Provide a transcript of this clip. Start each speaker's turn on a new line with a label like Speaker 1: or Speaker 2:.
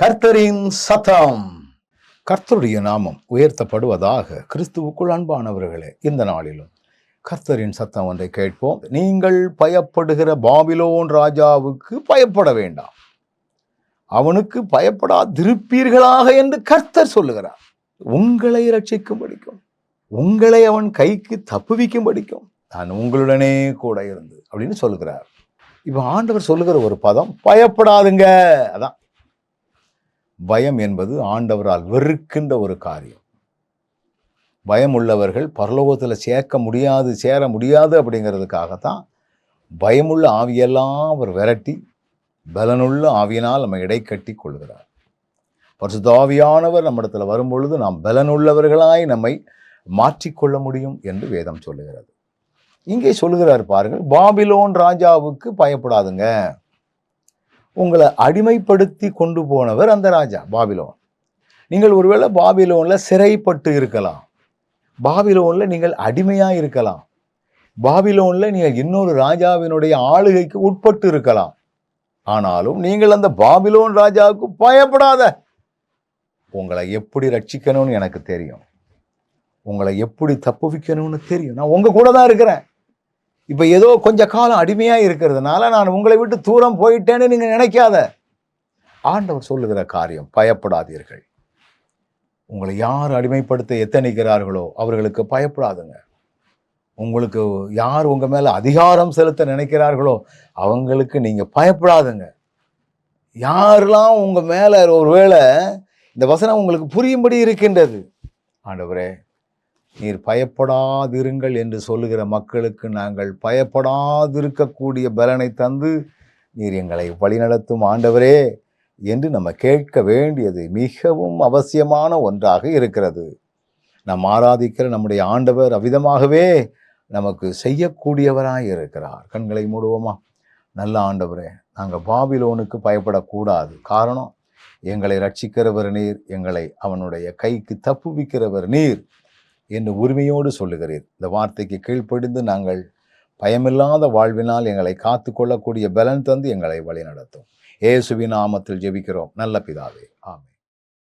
Speaker 1: கர்த்தரின் சத்தம். கர்த்தருடைய நாமம் உயர்த்தப்படுவதாக கிறிஸ்துவுக்குள் அன்பானவர்களே இந்த நாளிலும் கர்த்தரின் சத்தம் ஒன்றை கேட்போம். நீங்கள் பயப்படுகிற பாபிலோன் ராஜாவுக்கு பயப்பட வேண்டாம். அவனுக்கு பயப்படாதிருப்பீர்களாக என்று கர்த்தர் சொல்லுகிறார். உங்களை ரட்சிக்கும்படிக்கும் உங்களை அவன் கைக்கு தப்புவிக்கும்படிக்கும் நான் உங்களுடனே கூட இருந்து அப்படின்னு சொல்லுகிறார். இப்போ ஆண்டவர் சொல்லுகிற ஒரு பதம் பயப்படாதுங்க. அதான். பயம் என்பது ஆண்டவரால் வெறுக்கின்ற ஒரு காரியம். பயம் உள்ளவர்கள் பரலோகத்தில் சேர்க்க முடியாது சேர முடியாது அப்படிங்கிறதுக்காகத்தான் பயமுள்ள ஆவியெல்லாம் அவர் விரட்டி பலனுள்ள ஆவியினால் நம்ம இடைக்கட்டி கொள்கிறார். பரிசுத்தாவியானவர் நம்மிடத்தில் வரும்பொழுது நாம் பலனுள்ளவர்களாய் நம்மை மாற்றிக்கொள்ள முடியும் என்று வேதம் சொல்லுகிறது. இங்கே சொல்லுகிறார் பாருங்கள் பாபிலோன் ராஜாவுக்கு பயப்படாதுங்க. உங்களை அடிமைப்படுத்தி கொண்டு போனவர் அந்த ராஜா பாபிலோன். நீங்கள் ஒருவேளை பாபிலோனில் சிறைப்பட்டு இருக்கலாம். பாபிலோனில் நீங்கள் அடிமையாக இருக்கலாம். பாபிலோனில் நீங்கள் இன்னொரு ராஜாவினுடைய ஆளுகைக்கு உட்பட்டு இருக்கலாம். ஆனாலும் நீங்கள் அந்த பாபிலோன் ராஜாவுக்கு பயப்படாத. உங்களை எப்படி ரட்சிக்கணும்னு எனக்கு தெரியும். உங்களை எப்படி தப்புவிக்கணும்னு தெரியும். நான் உங்கள் கூட தான் இருக்கிறேன். இப்போ ஏதோ கொஞ்ச காலம் அடிமையாக இருக்கிறதுனால நான் உங்களை விட்டு தூரம் போயிட்டேன்னு நீங்கள் நினைக்காத. ஆண்டவர் சொல்லுகிற காரியம் பயப்படாதீர்கள். உங்களை யார் அடிமைப்படுத்த எத்தனைக்கிறார்களோ அவர்களுக்கு பயப்படாதுங்க. உங்களுக்கு யார் உங்கள் மேலே அதிகாரம் செலுத்த நினைக்கிறார்களோ அவங்களுக்கு நீங்கள் பயப்படாதுங்க. யாரெல்லாம் உங்கள் மேலே ஒருவேளை இந்த வசனம் உங்களுக்கு புரியும்படி இருக்கின்றது? ஆண்டவரே நீர் பயப்படாதிருங்கள் என்று சொல்லுகிற மக்களுக்கு நாங்கள் பயப்படாதிருக்கக்கூடிய பலனை தந்து நீர் எங்களை வழிநடத்தும் ஆண்டவரே என்று நம்ம கேட்க வேண்டியது மிகவும் அவசியமான ஒன்றாக இருக்கிறது. நாம் ஆராதிக்கிற நம்முடைய ஆண்டவர் அவ்விதமாகவே நமக்கு செய்யக்கூடியவராக இருக்கிறார். கண்களை மூடுவோமா? நல்ல ஆண்டவரே நாங்கள் பாபிலோனுக்கு பயப்படக்கூடாது. காரணம் எங்களை ரட்சிக்கிறவர் நீர் எங்களை அவனுடைய கைக்கு தப்புவிக்கிறவர் நீர். என்று உரிமையோடு சொல்லுகிறீர். இந்த வார்த்தைக்கு கீழ்ப்படிந்து நாங்கள் பயமில்லாத வாழ்வினால் எங்களை காத்து கொள்ளக்கூடிய பலன் தந்து எங்களை வழிநடத்தும். ஏசுவி நாமத்தில் ஜெபிக்கிறோம். நல்ல பிதாவே. ஆமே